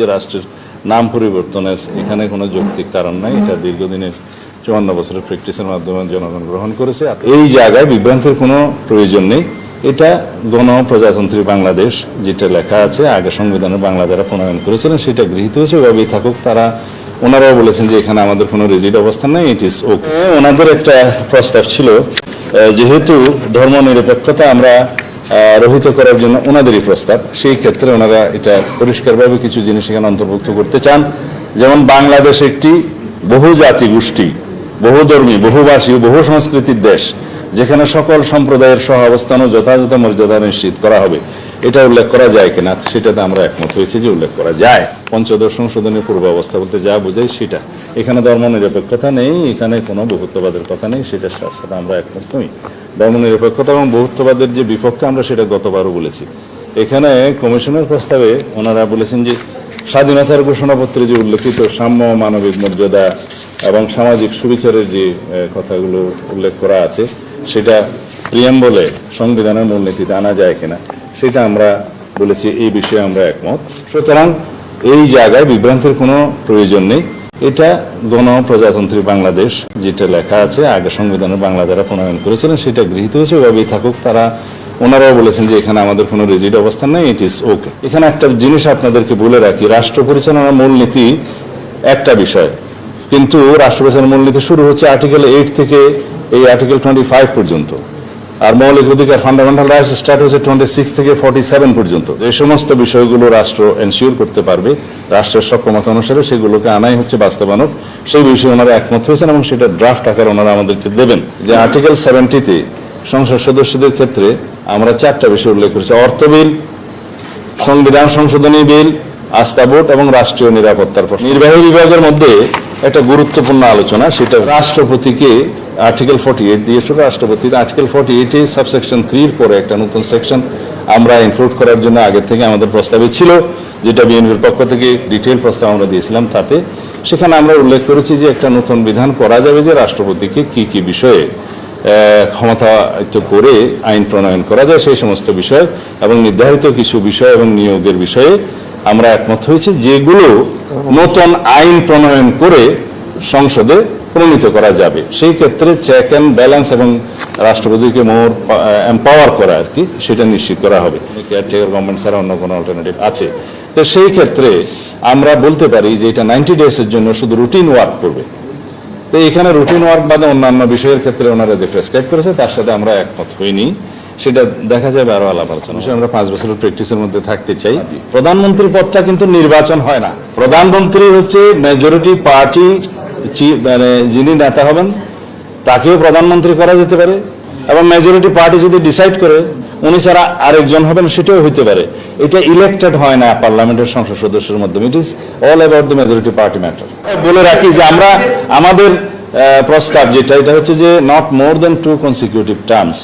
যে রাষ্ট্রের নাম পরিবর্তনের এখানে কোনো যৌক্তিক কারণ নাই, এটা দীর্ঘদিনের চুয়ান্ন বছরের প্র্যাকটিসের মাধ্যমে জনগণ গ্রহণ করেছে। এই জায়গায় বিভ্রান্তের কোনো প্রয়োজন নেই। এটা গণপ্রজাতন্ত্রী বাংলাদেশ যেটা লেখা আছে, আগে সংবিধানে বাংলা যারা প্রণয়ন করেছিলেন, সেটা গৃহীত হয়েছে। ওভাবেই থাকুক, তারা, ওনারাও বলেছেন যে এখানে আমাদের কোনো রিজিড অবস্থান নেই ইট ইস ওকে ওনাদের একটা প্রস্তাব ছিল যেহেতু ধর্ম নিরপেক্ষতা আমরা রহিত করার জন্য ওনাদেরই প্রস্তাব। সেই ক্ষেত্রে ওনারা এটা পরিষ্কারভাবে কিছু জিনিস এখানে অন্তর্ভুক্ত করতে চান। যেমন বাংলাদেশ একটি বহু জাতি গোষ্ঠী, বহুধর্মী বহুভাষী বহু সংস্কৃতির দেশ, যেখানে সকল সম্প্রদায়ের সহ অবস্থানও যথাযথ মর্যাদা নিশ্চিত করা হবে। এটা উল্লেখ করা যায় কিনা সেটাতে আমরা একমত হয়েছি যে উল্লেখ করা যায়। পঞ্চদশ সংশোধনের পূর্ব অবস্থা বলতে যা বোঝাই সেটা। এখানে ধর্ম নিরপেক্ষতা নেই, এখানে কোনো বহুত্ববাদের কথা নেই, সেটার সাথে আমরা একমত নই। ধর্ম নিরপেক্ষতা এবং বহুত্ববাদের যে বিপক্ষে আমরা সেটা গতবারও বলেছি। এখানে কমিশনের প্রস্তাবে ওনারা বলেছেন যে স্বাধীনতার ঘোষণাপত্রে যে উল্লেখিত সাম্য, মানবিক মর্যাদা এবং সামাজিক সুবিচারের যে কথাগুলো উল্লেখ করা আছে, সেটা প্রিয়াম বলে সংবিধানের মূলনীতিতে আনা যায় কিনা। সেটা আমরা বলেছি, এই বিষয়ে আমরা একমত। সুতরাং এই জায়গায় বিভ্রান্তির কোনো প্রয়োজন নেই। এটা গণপ্রজাতন্ত্রী বাংলাদেশ যেটা লেখা আছে, আগে সংবিধানে বাংলা যারা প্রণয়ন করেছিলেন, সেটা গৃহীত হয়েছে, ওভাবেই থাকুক। তারা, ওনারাও বলেছেন যে এখানে আমাদের কোনো রিজিড অবস্থান নেই ইট ইজ ওকে এখানে একটা জিনিস আপনাদেরকে বলে রাখি, রাষ্ট্র পরিচালনার মূলনীতি একটা বিষয়, কিন্তু রাষ্ট্র পরিচালনার মূলনীতি শুরু হচ্ছে আর্টিকেল এইট থেকে এই আর্টিকেল টোয়েন্টি ফাইভ পর্যন্ত। আর মৌলিক অধিকার ফান্ডামেন্টাল রাইটস হচ্ছে টোয়েন্টি সিক্স থেকে ফর্টি সেভেন পর্যন্ত। এই সমস্ত বিষয়গুলো রাষ্ট্র এনশিওর করতে পারবে, রাষ্ট্রের সক্ষমতা অনুসারে সেগুলোকে আনাই হচ্ছে বাস্তবায়ন সেই বিষয়ে ওনারা একমত হয়েছেন এবং সেটা ড্রাফট আকার ওনারা আমাদেরকে দেবেন। যে আর্টিকেল সেভেন্টিতে সংসদ সদস্যদের ক্ষেত্রে আমরা চারটা বিষয় উল্লেখ করেছি। অর্থ বিল, সংবিধান সংশোধনী বিল, আস্থা ভোট এবং রাষ্ট্রীয় নিরাপত্তার প্রশ্ন। নির্বাহী বিভাগের মধ্যে একটা গুরুত্বপূর্ণ আলোচনা, সেটা রাষ্ট্রপতিকে আর্টিকেল ফর্টি এইট দিয়েছিল রাষ্ট্রপতি আর্টিকেল ফর্টি এইটে সাবসেকশন থ্রির পরে একটা নতুন সেকশন আমরা ইনক্লুড করার জন্য আগের থেকে আমাদের প্রস্তাবে ছিল যেটা বিএনপির পক্ষ থেকে ডিটেল প্রস্তাব আমরা দিয়েছিলাম তাতে। সেখানে আমরা উল্লেখ করেছি যে একটা নতুন বিধান করা যাবে যে রাষ্ট্রপতিকে কি কি বিষয়ে ক্ষমতায়িত করে আইন প্রণয়ন করা যায় সেই সমস্ত বিষয় এবং নির্ধারিত কিছু বিষয় এবং নিয়োগের বিষয়ে আমরা একমত হয়েছি যেগুলো নতুন আইন প্রণয়ন করে সংসদে প্রণীত করা যাবে। সেই ক্ষেত্রে চেক অ্যান্ড ব্যালেন্স এবং রাষ্ট্রপতিকে মোর এম্পাওয়ার করা আর কি সেটা নিশ্চিত করা হবে। কেয়ারটেকার গভর্নমেন্ট ছাড়া অন্য কোনো অল্টারনেটিভ আছে। তো সেই ক্ষেত্রে আমরা বলতে পারি যে এটা নাইনটি ডেজের জন্য শুধু রুটিন ওয়ার্ক করবে। তো এখানে রুটিন ওয়ার্ক বাদে অন্যান্য বিষয়ের ক্ষেত্রে ওনারা যে প্রেসক্রাইব করেছে তার সাথে আমরা একমত হইনি। সেটা দেখা যাবে আরও আলাপ আলোচনা আমরা পাঁচ বছরের প্র্যাকটিসের মধ্যে থাকতে চাই। প্রধানমন্ত্রী পদটা কিন্তু নির্বাচন হয় না। প্রধানমন্ত্রী হচ্ছে মেজরিটি পার্টি মানে যিনি নেতা হবেন, তাকেও প্রধানমন্ত্রী করা যেতে পারে এবং মেজরিটি পার্টি যদি ডিসাইড করে, উনি ছাড়া আরেকজন হবেন, সেটাও হইতে পারে। এটা ইলেক্টেড হয় না পার্লামেন্টের সংসদ সদস্যের মাধ্যমে। It is all about the majority party matter বলে রাখি যে আমরা আমাদের প্রস্তাব যেটা, এটা হচ্ছে যে not more than two consecutive terms